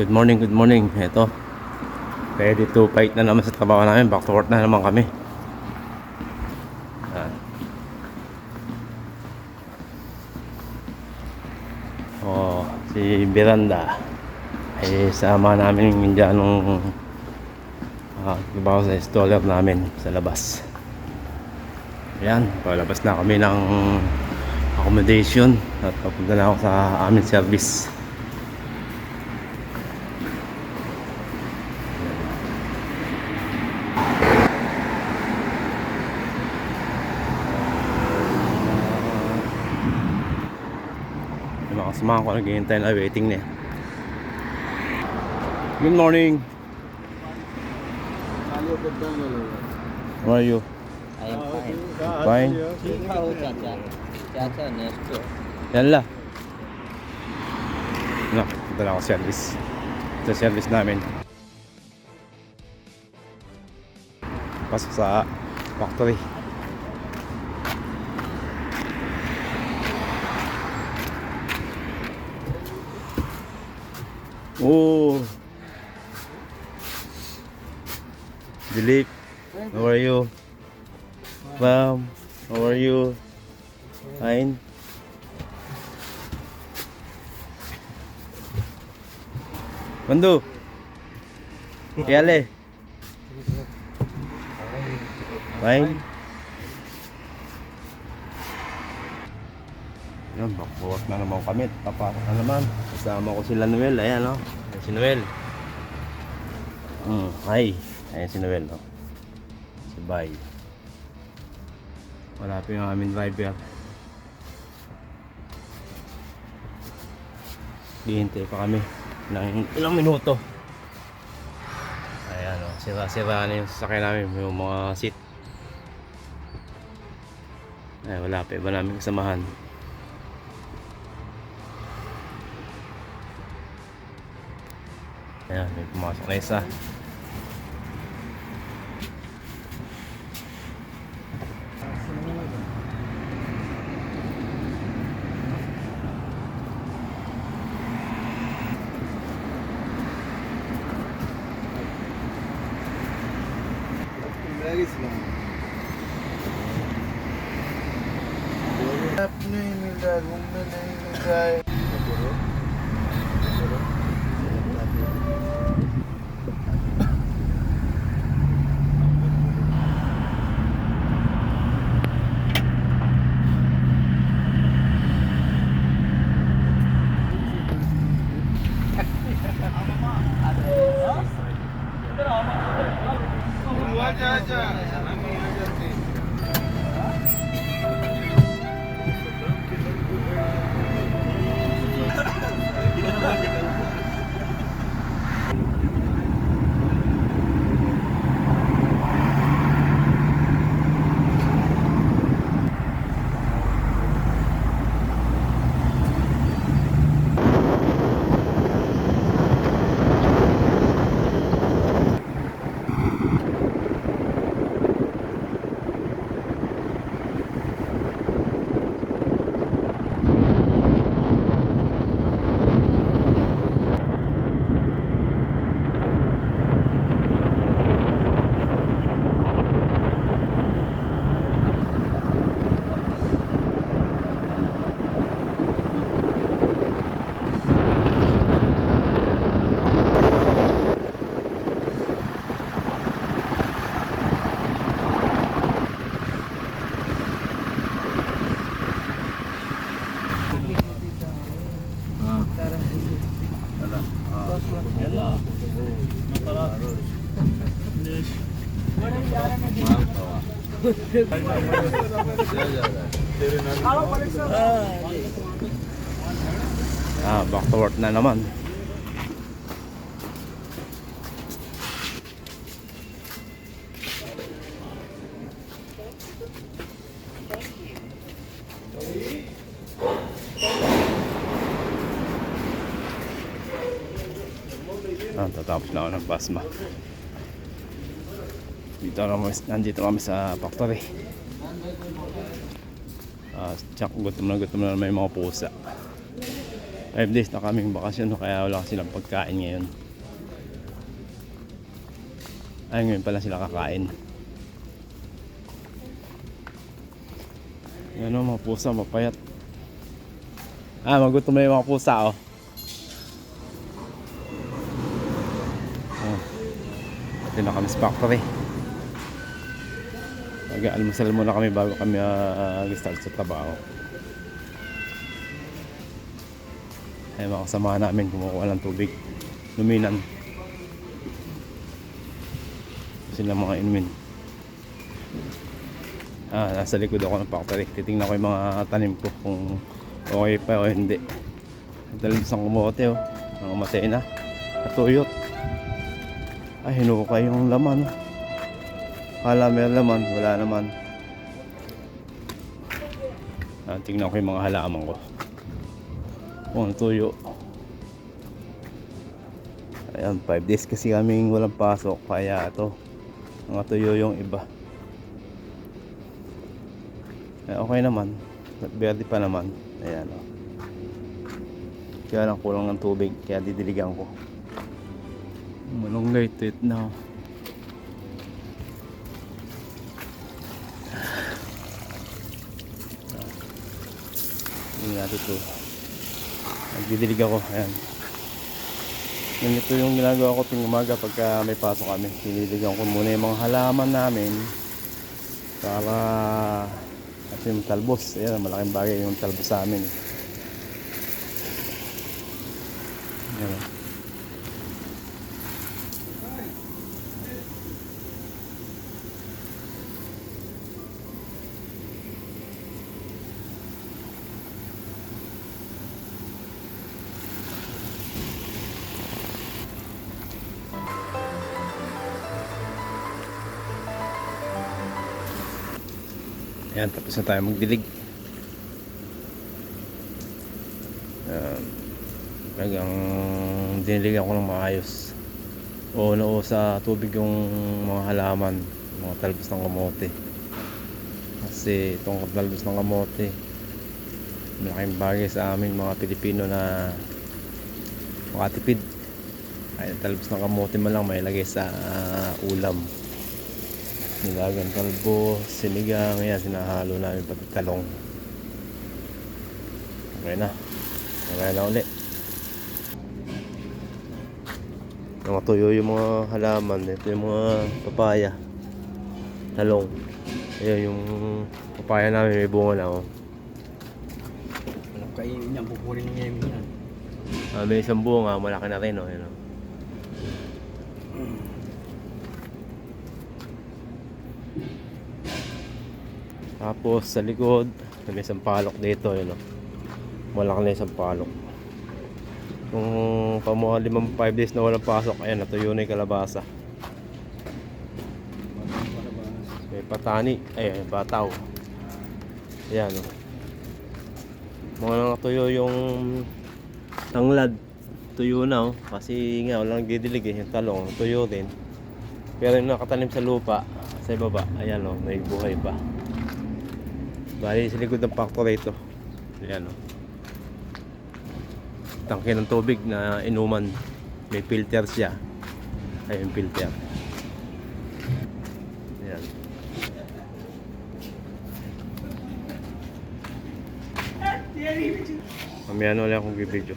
good morning, good morning. Ito. Ready to fight na naman sa trabaho namin. Back to work na naman kami. Yan. Oh, si Miranda ay sama namin yung Indianong uh, trabaho sa installer namin sa labas. Ayan, palabas na kami ng accommodation at papunta na ako sa aming service. Samahan ko naghihintay na waiting na eh. Good morning. How are you? I am fine. Fine? Chacha, oh, next door. Yan la. No, ito na service. Ito service namin. Pasok sa factory. Oh. Dilip, how are you? Ma'am, how are you? Fine. Bandu. Kiyale. Fine. Yan, bakuwak na naman kami. Papasok na naman. Kasama ko sila Noel. Ayan, no? Ayan si Noel. Hmm, hi. Ayan si Noel, no? Si Bay. Wala pa yung aming driver. Hihintay pa kami ng ilang minuto. Ayan o, sira-sira na yung sasakyan namin, yung mga seat. Ay, wala pa iba namin kasamahan. Ayan, may pumasok na isa. नहीं मिल रहा है रूम में नहीं मिल Ah, back to work na naman. Ah, tatapos na ako ng basma. Dito naman, nandito kami sa factory. Ah, tsak, gutom na gutom na yung mga pusa. 5 days na kaming bakasyon kaya wala silang pagkain ngayon. Ay, ngayon pala sila kakain. Yan o, mga pusa, mapayat. Ah, magutom na yung mga pusa, oh. Oh. Ito na kami sa factory. Mag-almusal muna kami bago kami uh, start sa trabaho. Ay mga kasama namin kumukuha ng tubig. Luminan. Sila mga inumin. Ah, nasa likod ako ng factory. Titingnan ko yung mga tanim ko kung okay pa o hindi. Dalim isang kumote oh. Mga matay na. Natuyot. Ay, hinukay yung laman. oh. Kala may laman, wala naman. Ah, tingnan ko yung mga halaman ko. Oh, natuyo. Ayan, 5 days kasi kaming walang pasok. Kaya ito, mga tuyo yung iba. Eh, okay naman. Verde pa naman. Ayan o. Kaya lang kulang ng tubig. Kaya didiligan ko. Malunggay tit na. Hindi natin ito. Nagdidilig ako. Ayan. Ganito yung ginagawa ko tuwing umaga pagka may pasok kami. Diniligan ko muna yung mga halaman namin para at yung talbos. Ayan, malaking bagay yung talbos sa amin. Ayan. Ayan, tapos na tayo magdilig. Ayan. Talagang diniligan ko ng maayos. O na sa tubig yung mga halaman, mga talbos ng kamote. Kasi itong talbos ng kamote, malaking bagay sa amin mga Pilipino na makatipid. Ay, talbos ng kamote man lang may lagay sa ah, ulam nilagang kalbo, sinigang, yan, sinahalo namin pati talong. Okay na. Okay na ulit. Nakatuyo yung mga halaman. Ito yung mga papaya. Talong. Ayan yung papaya namin may bunga na. Oh. Alam kayo niyan, pupunin niya yung yan. Ah, may isang bunga, malaki na rin. Oh, yun, oh. Tapos sa likod, may isang palok dito, yun oh. Malaki na isang palok. Kung pamuha limang 5 days na walang pasok, ayan, natuyo na yung kalabasa. May patani, ay, bataw. Ayan oh. Mga natuyo yung tanglad. Tuyo na oh. Kasi nga, walang didilig eh. Yung talong, tuyo din. Pero yung nakatanim sa lupa, sa ibaba, ayan oh, may buhay pa. Bali sa likod ng factory ito. Ayan o. Tangke ng tubig na inuman. May filter siya. Ayun filter. Ayan. Mamaya na ulit akong bibidyo.